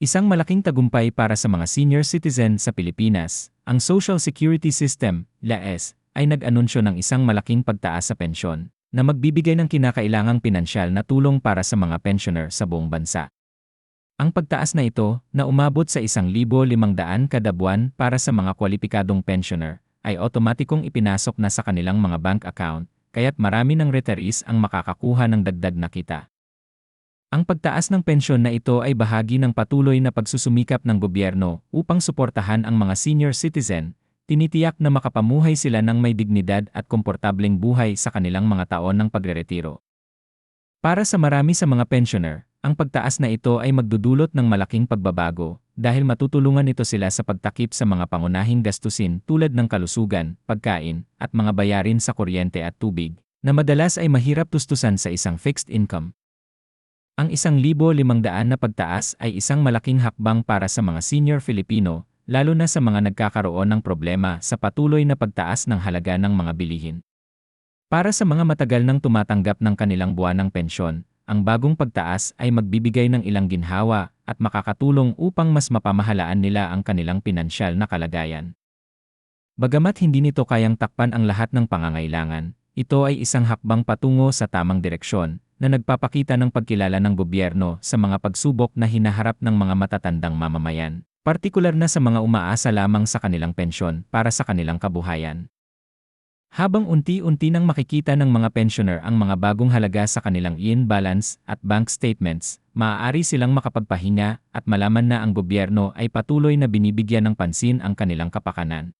Isang malaking tagumpay para sa mga senior citizen sa Pilipinas, ang Social Security System, LAS, ay nag-anunsyo ng isang malaking pagtaas sa pensyon na magbibigay ng kinakailangang pinansyal na tulong para sa mga pensioner sa buong bansa. Ang pagtaas na ito, na umabot sa 1,500 kada buwan para sa mga kwalipikadong pensioner, ay otomatikong ipinasok na sa kanilang mga bank account, kaya't marami ng retirees ang makakakuha ng dagdag na kita. Ang pagtaas ng pensyon na ito ay bahagi ng patuloy na pagsusumikap ng gobyerno upang suportahan ang mga senior citizen, tinitiyak na makapamuhay sila ng may dignidad at komportableng buhay sa kanilang mga taon ng pagreretiro. Para sa marami sa mga pensioner, ang pagtaas na ito ay magdudulot ng malaking pagbabago dahil matutulungan ito sila sa pagtakip sa mga pangunahing gastusin tulad ng kalusugan, pagkain, at mga bayarin sa kuryente at tubig, na madalas ay mahirap tustusan sa isang fixed income. Ang isang libo limang daan na pagtaas ay isang malaking hakbang para sa mga senior Filipino, lalo na sa mga nagkakaroon ng problema sa patuloy na pagtaas ng halaga ng mga bilihin. Para sa mga matagal nang tumatanggap ng kanilang buwanang pensyon, ang bagong pagtaas ay magbibigay ng ilang ginhawa at makakatulong upang mas mapamahalaan nila ang kanilang pinansyal na kalagayan. Bagamat hindi nito kayang takpan ang lahat ng pangangailangan, ito ay isang hakbang patungo sa tamang direksyon na nagpapakita ng pagkilala ng gobyerno sa mga pagsubok na hinaharap ng mga matatandang mamamayan, partikular na sa mga umaasa lamang sa kanilang pensyon para sa kanilang kabuhayan. Habang unti-unti nang makikita ng mga pensioner ang mga bagong halaga sa kanilang in balance at bank statements, maaari silang makapagpahinga at malaman na ang gobyerno ay patuloy na binibigyan ng pansin ang kanilang kapakanan.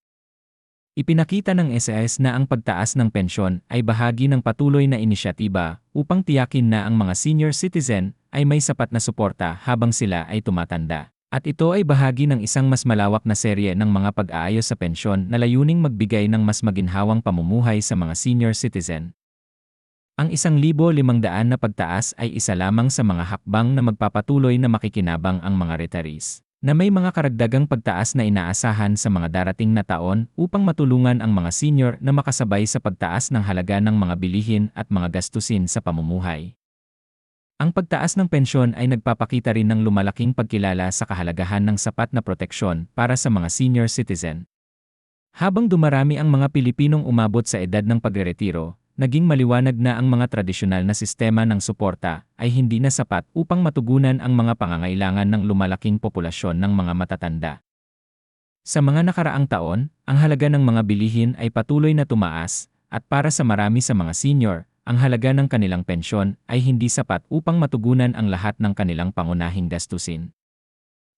Ipinakita ng SAS na ang pagtaas ng pensyon ay bahagi ng patuloy na inisyatiba upang tiyakin na ang mga senior citizen ay may sapat na suporta habang sila ay tumatanda. At ito ay bahagi ng isang mas malawak na serye ng mga pag-aayos sa pensyon na layuning magbigay ng mas maginhawang pamumuhay sa mga senior citizen. Ang isang libo limang daan na pagtaas ay isa lamang sa mga hakbang na magpapatuloy na makikinabang ang mga retirees na may mga karagdagang pagtaas na inaasahan sa mga darating na taon upang matulungan ang mga senior na makasabay sa pagtaas ng halaga ng mga bilihin at mga gastusin sa pamumuhay. Ang pagtaas ng pensyon ay nagpapakita rin ng lumalaking pagkilala sa kahalagahan ng sapat na proteksyon para sa mga senior citizen. Habang dumarami ang mga Pilipinong umabot sa edad ng pagreretiro, naging maliwanag na ang mga tradisyonal na sistema ng suporta ay hindi na sapat upang matugunan ang mga pangangailangan ng lumalaking populasyon ng mga matatanda. Sa mga nakaraang taon, ang halaga ng mga bilihin ay patuloy na tumaas, at para sa marami sa mga senior, ang halaga ng kanilang pensyon ay hindi sapat upang matugunan ang lahat ng kanilang pangunahing gastusin.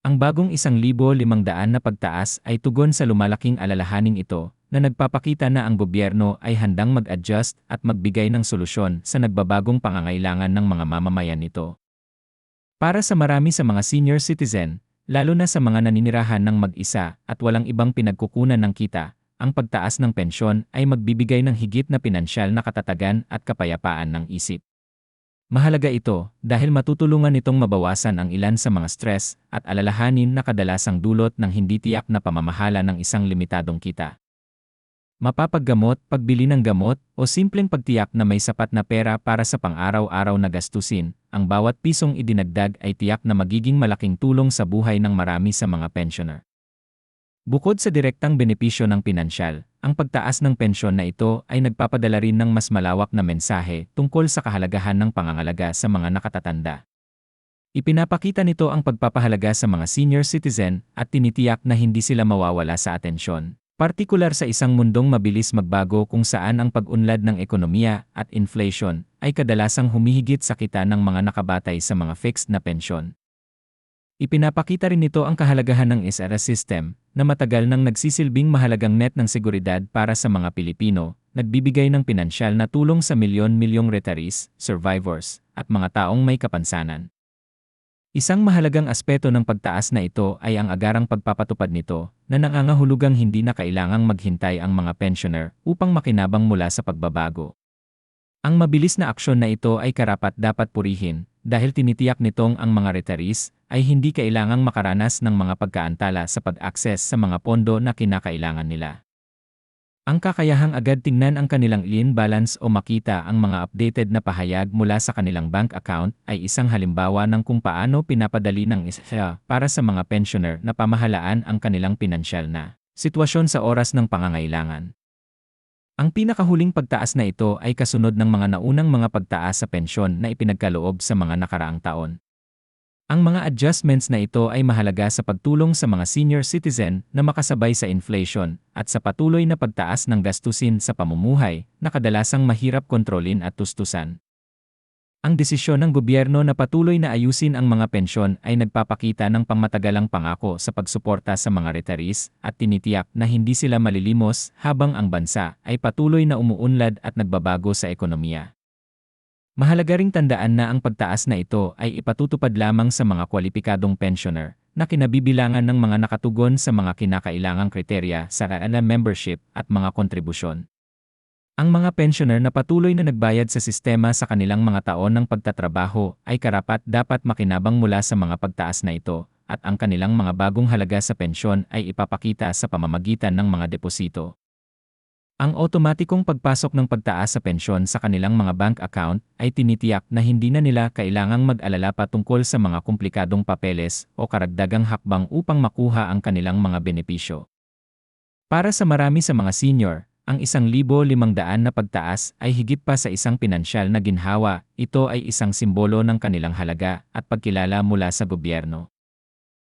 Ang bagong isang libo limang daan na pagtaas ay tugon sa lumalaking alalahaning ito na nagpapakita na ang gobyerno ay handang mag-adjust at magbigay ng solusyon sa nagbabagong pangangailangan ng mga mamamayan nito. Para sa marami sa mga senior citizen, lalo na sa mga naninirahan ng mag-isa at walang ibang pinagkukunan ng kita, ang pagtaas ng pensyon ay magbibigay ng higit na pinansyal na katatagan at kapayapaan ng isip. Mahalaga ito dahil matutulungan nitong mabawasan ang ilan sa mga stress at alalahanin na kadalasang dulot ng hindi tiyak na pamamahala ng isang limitadong kita mapapaggamot, pagbili ng gamot, o simpleng pagtiyak na may sapat na pera para sa pang-araw-araw na gastusin, ang bawat pisong idinagdag ay tiyak na magiging malaking tulong sa buhay ng marami sa mga pensioner. Bukod sa direktang benepisyo ng pinansyal, ang pagtaas ng pensyon na ito ay nagpapadala rin ng mas malawak na mensahe tungkol sa kahalagahan ng pangangalaga sa mga nakatatanda. Ipinapakita nito ang pagpapahalaga sa mga senior citizen at tinitiyak na hindi sila mawawala sa atensyon. Partikular sa isang mundong mabilis magbago kung saan ang pag-unlad ng ekonomiya at inflation ay kadalasang humihigit sa kita ng mga nakabatay sa mga fixed na pensyon. Ipinapakita rin nito ang kahalagahan ng SRA system na matagal nang nagsisilbing mahalagang net ng seguridad para sa mga Pilipino, nagbibigay ng pinansyal na tulong sa milyon-milyong retirees, survivors, at mga taong may kapansanan. Isang mahalagang aspeto ng pagtaas na ito ay ang agarang pagpapatupad nito na nangangahulugang hindi na kailangang maghintay ang mga pensioner upang makinabang mula sa pagbabago. Ang mabilis na aksyon na ito ay karapat dapat purihin dahil tinitiyak nitong ang mga retirees ay hindi kailangang makaranas ng mga pagkaantala sa pag-access sa mga pondo na kinakailangan nila. Ang kakayahang agad tingnan ang kanilang lien balance o makita ang mga updated na pahayag mula sa kanilang bank account ay isang halimbawa ng kung paano pinapadali ng isa para sa mga pensioner na pamahalaan ang kanilang pinansyal na sitwasyon sa oras ng pangangailangan. Ang pinakahuling pagtaas na ito ay kasunod ng mga naunang mga pagtaas sa pensyon na ipinagkaloob sa mga nakaraang taon. Ang mga adjustments na ito ay mahalaga sa pagtulong sa mga senior citizen na makasabay sa inflation at sa patuloy na pagtaas ng gastusin sa pamumuhay na kadalasang mahirap kontrolin at tustusan. Ang desisyon ng gobyerno na patuloy na ayusin ang mga pensyon ay nagpapakita ng pangmatagalang pangako sa pagsuporta sa mga retirees at tinitiyak na hindi sila malilimos habang ang bansa ay patuloy na umuunlad at nagbabago sa ekonomiya. Mahalaga ring tandaan na ang pagtaas na ito ay ipatutupad lamang sa mga kwalipikadong pensioner na kinabibilangan ng mga nakatugon sa mga kinakailangang kriteria sa RANA membership at mga kontribusyon. Ang mga pensioner na patuloy na nagbayad sa sistema sa kanilang mga taon ng pagtatrabaho ay karapat dapat makinabang mula sa mga pagtaas na ito at ang kanilang mga bagong halaga sa pensyon ay ipapakita sa pamamagitan ng mga deposito. Ang otomatikong pagpasok ng pagtaas sa pensyon sa kanilang mga bank account ay tinitiyak na hindi na nila kailangang mag-alala pa tungkol sa mga komplikadong papeles o karagdagang hakbang upang makuha ang kanilang mga benepisyo. Para sa marami sa mga senior, ang 1,500 na pagtaas ay higit pa sa isang pinansyal na ginhawa, ito ay isang simbolo ng kanilang halaga at pagkilala mula sa gobyerno.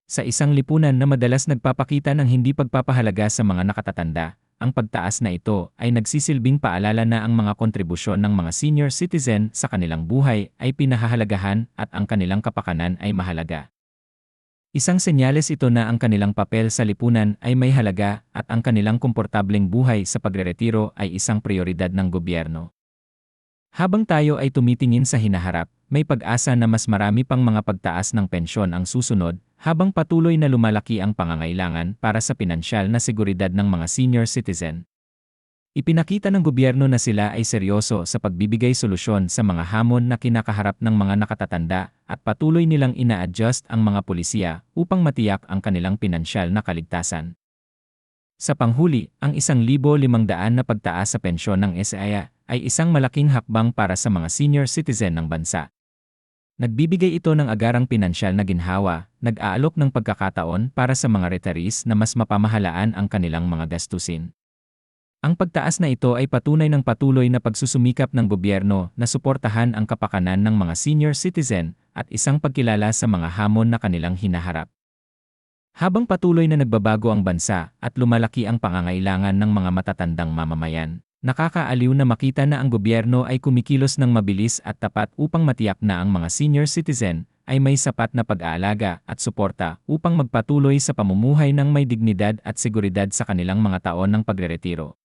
Sa isang lipunan na madalas nagpapakita ng hindi pagpapahalaga sa mga nakatatanda, ang pagtaas na ito ay nagsisilbing paalala na ang mga kontribusyon ng mga senior citizen sa kanilang buhay ay pinahahalagahan at ang kanilang kapakanan ay mahalaga. Isang senyales ito na ang kanilang papel sa lipunan ay may halaga at ang kanilang komportableng buhay sa pagreretiro ay isang prioridad ng gobyerno. Habang tayo ay tumitingin sa hinaharap, may pag-asa na mas marami pang mga pagtaas ng pensyon ang susunod habang patuloy na lumalaki ang pangangailangan para sa pinansyal na seguridad ng mga senior citizen. Ipinakita ng gobyerno na sila ay seryoso sa pagbibigay solusyon sa mga hamon na kinakaharap ng mga nakatatanda at patuloy nilang ina-adjust ang mga pulisya upang matiyak ang kanilang pinansyal na kaligtasan. Sa panghuli, ang 1,500 na pagtaas sa pensyon ng SIA ay isang malaking hakbang para sa mga senior citizen ng bansa. Nagbibigay ito ng agarang pinansyal na ginhawa, nag-aalok ng pagkakataon para sa mga retirees na mas mapamahalaan ang kanilang mga gastusin. Ang pagtaas na ito ay patunay ng patuloy na pagsusumikap ng gobyerno na suportahan ang kapakanan ng mga senior citizen at isang pagkilala sa mga hamon na kanilang hinaharap. Habang patuloy na nagbabago ang bansa at lumalaki ang pangangailangan ng mga matatandang mamamayan, Nakakaaliw na makita na ang gobyerno ay kumikilos ng mabilis at tapat upang matiyak na ang mga senior citizen ay may sapat na pag-aalaga at suporta upang magpatuloy sa pamumuhay ng may dignidad at seguridad sa kanilang mga taon ng pagreretiro.